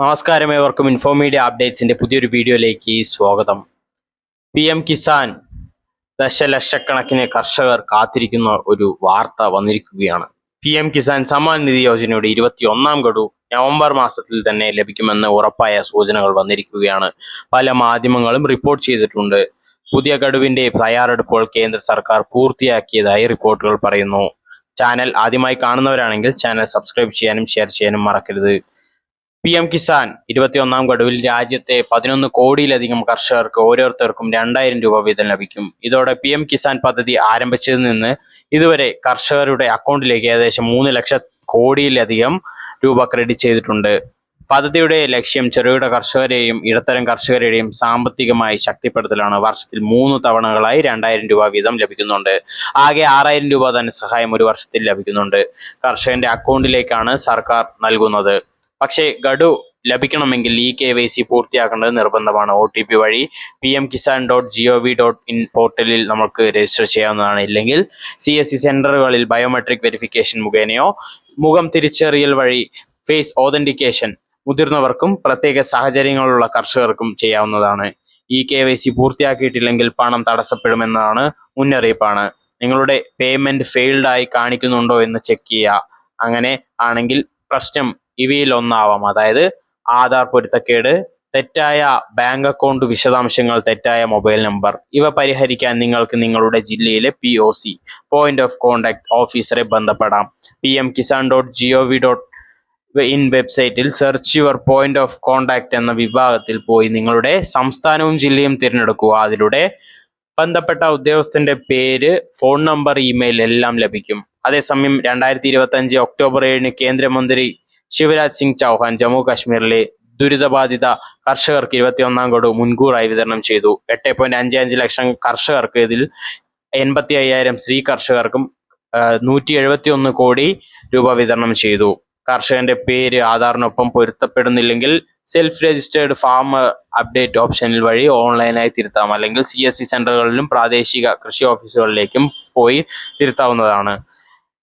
നമസ്കാരം ഏവർക്കും ഇൻഫോമീഡിയ അപ്ഡേറ്റ്സിന്റെ പുതിയൊരു വീഡിയോയിലേക്ക് സ്വാഗതം. പി എം കിസാൻ ദശലക്ഷക്കണക്കിന് കർഷകർ കാത്തിരിക്കുന്ന ഒരു വാർത്ത വന്നിരിക്കുകയാണ്. പി എം കിസാൻ സമ്മാൻ നിധി യോജനയുടെ ഇരുപത്തി ഒന്നാം ഗഡു നവംബർ മാസത്തിൽ തന്നെ ലഭിക്കുമെന്ന് ഉറപ്പായ സൂചനകൾ വന്നിരിക്കുകയാണ്. പല മാധ്യമങ്ങളും റിപ്പോർട്ട് ചെയ്തിട്ടുണ്ട്. പുതിയ ഗഡുവിന്റെ തയ്യാറെടുപ്പുകൾ കേന്ദ്ര സർക്കാർ പൂർത്തിയാക്കിയതായി റിപ്പോർട്ടുകൾ പറയുന്നു. ചാനൽ ആദ്യമായി കാണുന്നവരാണെങ്കിൽ ചാനൽ സബ്സ്ക്രൈബ് ചെയ്യാനും ഷെയർ ചെയ്യാനും മറക്കരുത്. പി എം കിസാൻ ഇരുപത്തിയൊന്നാം ഗഡുവിൽ രാജ്യത്തെ പതിനൊന്ന് കോടിയിലധികം കർഷകർക്ക് ഓരോരുത്തർക്കും രണ്ടായിരം രൂപ വീതം ലഭിക്കും. ഇതോടെ പി എം കിസാൻ പദ്ധതി ആരംഭിച്ചതിൽ നിന്ന് ഇതുവരെ കർഷകരുടെ അക്കൗണ്ടിലേക്ക് ഏകദേശം മൂന്ന് ലക്ഷം കോടിയിലധികം രൂപ ക്രെഡിറ്റ് ചെയ്തിട്ടുണ്ട്. പദ്ധതിയുടെ ലക്ഷ്യം ചെറുകിട കർഷകരെയും ഇടത്തരം കർഷകരെയും സാമ്പത്തികമായി ശക്തിപ്പെടുത്തലാണ്. വർഷത്തിൽ മൂന്ന് തവണകളായി രണ്ടായിരം രൂപ വീതം ലഭിക്കുന്നുണ്ട്. ആകെ ആറായിരം രൂപ ധനസഹായം ഒരു വർഷത്തിൽ ലഭിക്കുന്നുണ്ട്. കർഷകന്റെ അക്കൗണ്ടിലേക്കാണ് സർക്കാർ നൽകുന്നത്. പക്ഷേ ഗഡു ലഭിക്കണമെങ്കിൽ ഇ കെ വൈ സി പൂർത്തിയാക്കേണ്ടത് നിർബന്ധമാണ്. ഒ ടി പി വഴി P M Kisan dot G O V dot in പോർട്ടലിൽ നമുക്ക് രജിസ്റ്റർ ചെയ്യാവുന്നതാണ്. ഇല്ലെങ്കിൽ സി എസ് സി സെന്ററുകളിൽ ബയോമെട്രിക് വെരിഫിക്കേഷൻ മുഖേനയോ മുഖം തിരിച്ചറിയൽ വഴി ഫേസ് ഓതന്റിക്കേഷൻ മുതിർന്നവർക്കും പ്രത്യേക സാഹചര്യങ്ങളുള്ള കർഷകർക്കും ചെയ്യാവുന്നതാണ്. ഇ കെ വൈ സി പൂർത്തിയാക്കിയിട്ടില്ലെങ്കിൽ പണം തടസ്സപ്പെടുമെന്നാണ് മുന്നറിയിപ്പാണ്. നിങ്ങളുടെ പേയ്മെന്റ് ഫെയിൽഡായി കാണിക്കുന്നുണ്ടോ എന്ന് ചെക്ക് ചെയ്യുക. അങ്ങനെ ആണെങ്കിൽ പ്രശ്നം ഇവയിൽ ഒന്നാവാം അതായത് ആധാർ പൊരുത്തക്കേട് തെറ്റായ ബാങ്ക് അക്കൗണ്ട് വിശദാംശങ്ങൾ തെറ്റായ മൊബൈൽ നമ്പർ. ഇവ പരിഹരിക്കാൻ നിങ്ങൾക്ക് നിങ്ങളുടെ ജില്ലയിലെ P O C point of contact ഓഫീസറെ ബന്ധപ്പെടാം. P M Kisan dot G O V dot in വെബ്സൈറ്റിൽ search your point of contact എന്ന വിഭാഗത്തിൽ പോയി നിങ്ങളുടെ സംസ്ഥാനവും ജില്ലയും തിരഞ്ഞെടുക്കുക. അതിലൂടെ ബന്ധപ്പെട്ട ഉദ്യോഗസ്ഥന്റെ പേര് ഫോൺ നമ്പർ ഇമെയിൽ എല്ലാം ലഭിക്കും. അതേസമയം രണ്ടായിരത്തി ഇരുപത്തി അഞ്ച് ഒക്ടോബർ ഏഴിന് കേന്ദ്രമന്ത്രി ശിവരാജ് സിംഗ് ചൗഹാൻ ജമ്മു കാശ്മീരിലെ ദുരിതബാധിത കർഷകർക്ക് ഇരുപത്തിയൊന്നാം ഗഡു മുൻകൂറായി വിതരണം ചെയ്തു. എട്ട് പോയിന്റ് അഞ്ച് അഞ്ച് ലക്ഷം കർഷകർക്ക് ഇതിൽ എൺപത്തി അയ്യായിരം സ്ത്രീ കർഷകർക്കും നൂറ്റി എഴുപത്തി ഒന്ന് കോടി രൂപ വിതരണം ചെയ്തു. കർഷകന്റെ പേര് ആധാറിനൊപ്പം പൊരുത്തപ്പെടുന്നില്ലെങ്കിൽ സെൽഫ് രജിസ്റ്റേർഡ് ഫാം അപ്ഡേറ്റ് ഓപ്ഷനിൽ വഴി ഓൺലൈനായി തിരുത്താം. അല്ലെങ്കിൽ സി എസ് സി സെന്ററുകളിലും പ്രാദേശിക കൃഷി ഓഫീസുകളിലേക്കും പോയി തിരുത്താവുന്നതാണ്.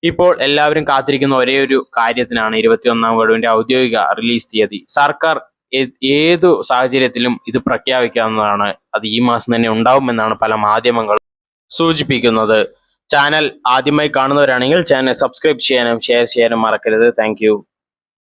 ഇപ്പോൾ എല്ലാവരും കാത്തിരിക്കുന്ന ഒരേ ഒരു കാര്യത്തിനാണ് ഇരുപത്തിയൊന്നാം ഗഡുവിന്റെ ഔദ്യോഗിക റിലീസ് തീയതി. സർക്കാർ ഏതു സാഹചര്യത്തിലും ഇത് പ്രഖ്യാപിക്കാവുന്നതാണ്. അത് ഈ മാസം തന്നെ ഉണ്ടാവുമെന്നാണ് പല മാധ്യമങ്ങളും സൂചിപ്പിക്കുന്നത്. ചാനൽ ആദ്യമായി കാണുന്നവരാണെങ്കിൽ ചാനൽ സബ്സ്ക്രൈബ് ചെയ്യാനും ഷെയർ ചെയ്യാനും മറക്കരുത്. താങ്ക്